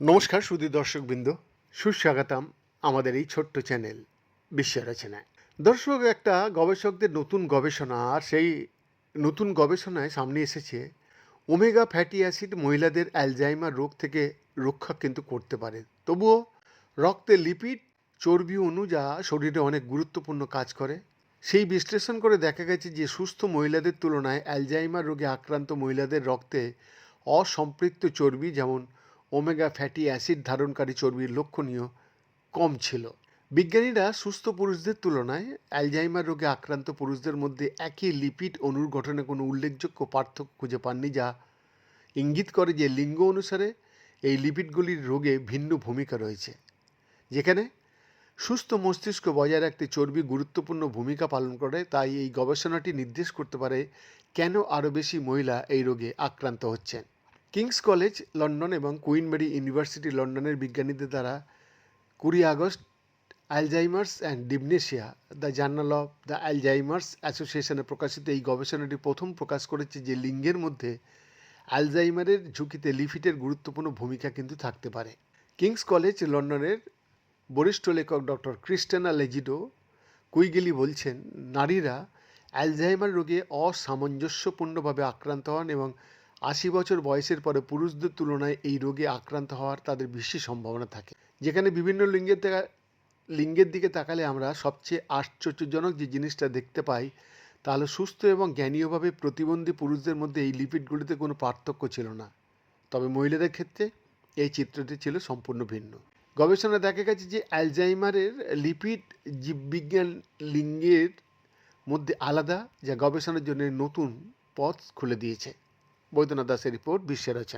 নমস্কার সুদী দর্শকবৃন্দ, সুস্বাগতম আমাদের এই ছোট্ট চ্যানেল বিশ্ব রচনায়। দর্শক, একটা গবেষকদের নতুন গবেষণা, আর সেই নতুন গবেষণায় সামনে এসেছে, ওমেগা ফ্যাটি অ্যাসিড মহিলাদের অ্যালজাইমার রোগ থেকে রক্ষা কিন্তু করতে পারে। তবুও রক্তে লিপিড, চর্বি অণু যা শরীরে অনেক গুরুত্বপূর্ণ কাজ করে। সেই বিশ্লেষণ করে দেখা গেছে যে সুস্থ মহিলাদের তুলনায় অ্যালজাইমার রোগে আক্রান্ত মহিলাদের রক্তে অসম্পৃক্ত চর্বি, যেমন ওমেগা ফ্যাটি অ্যাসিড ধারণকারী চর্বির লক্ষণীয়, কম ছিল। বিজ্ঞানীরা সুস্থ পুরুষদের তুলনায় অ্যালজাইমার রোগে আক্রান্ত পুরুষদের মধ্যে একই লিপিড অণুর গঠনে কোনো উল্লেখযোগ্য পার্থক্য খুঁজে পাননি, যা ইঙ্গিত করে যে লিঙ্গ অনুসারে এই লিপিডগুলির রোগে ভিন্ন ভূমিকা রয়েছে। যেখানে সুস্থ মস্তিষ্ক বজায় রাখতে চর্বি গুরুত্বপূর্ণ ভূমিকা পালন করে, তাই এই গবেষণাটি নির্দেশ করতে পারে কেন আরও বেশি মহিলা এই রোগে আক্রান্ত হচ্ছেন। কিংস কলেজ, লন্ডন এবং কুইন মেরি ইউনিভার্সিটি লন্ডনের বিজ্ঞানীদের দ্বারা কুড়ি August Alzheimer's and dementia, the journal of the Alzheimer's অ্যাসোসিয়েশনে প্রকাশিত এই গবেষণাটি প্রথম প্রকাশ করেছে যে লিঙ্গের মধ্যে অ্যালজাইমারের ঝুঁকিতে লিফিটের গুরুত্বপূর্ণ ভূমিকা কিন্তু থাকতে পারে। কিংস কলেজ, লন্ডনের বরিষ্ঠ লেখক ডক্টর ক্রিস্টানা লেজিডো কুইগেলি বলছেন, নারীরা অ্যালজাইমার রোগে অসামঞ্জস্যপূর্ণভাবে আক্রান্ত হন এবং আশি বছর বয়সের পরে পুরুষদের তুলনায় এই রোগে আক্রান্ত হওয়ার তাদের বেশি সম্ভাবনা থাকে। যেখানে বিভিন্ন লিঙ্গের লিঙ্গের দিকে তাকালে আমরা সবচেয়ে আশ্চর্যজনক যে জিনিসটা দেখতে পাই তাহলে সুস্থ এবং জ্ঞানীয়ভাবে প্রতিবন্ধী পুরুষদের মধ্যে এই লিপিডগুলিতে কোনো পার্থক্য ছিল না। তবে মহিলাদের ক্ষেত্রে এই চিত্রটি ছিল সম্পূর্ণ ভিন্ন। গবেষণা দেখা গেছে যে অ্যালজাইমারের লিপিড জীববিজ্ঞান লিঙ্গের মধ্যে আলাদা, যা গবেষণার জন্য নতুন পথ খুলে দিয়েছে। বৈদ্যনাথ দাসের রিপোর্ট বিশ্বের রচনা।